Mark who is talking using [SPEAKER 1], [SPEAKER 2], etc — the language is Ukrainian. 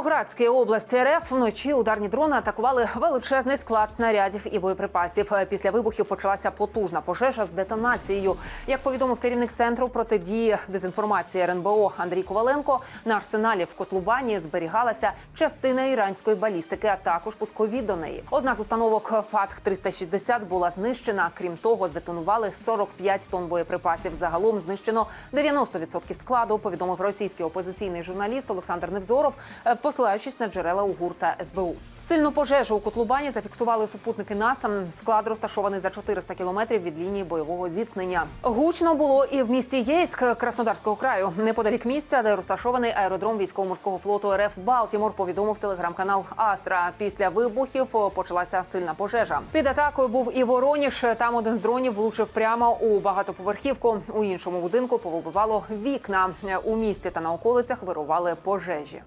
[SPEAKER 1] Кіровоградській області РФ вночі ударні дрони атакували величезний склад снарядів і боєприпасів. Після вибухів почалася потужна пожежа з детонацією. Як повідомив керівник центру протидії дезінформації РНБО Андрій Коваленко, на арсеналі в Котлубані зберігалася частина іранської балістики, а також пускові до неї. Одна з установок ФАТХ 360 була знищена. Крім того, здетонували 45 тонн боєприпасів. Загалом знищено 90% складу. Повідомив російський опозиційний журналіст Олександр Невзоров, е, посилаючись на джерела УГУР та СБУ. Сильну пожежу у Котлубані зафіксували супутники НАСА. Склад розташований за 400 кілометрів від лінії бойового зіткнення. Гучно було і в місті Єйськ Краснодарського краю, неподалік місця, де розташований аеродром військово-морського флоту РФ Балтімор. Повідомив телеграм-канал Астра. Після вибухів почалася сильна пожежа. Під атакою був і Вороніж. Там один з дронів влучив прямо у багатоповерхівку. У іншому будинку повибивало вікна. У місті та на околицях вирували пожежі.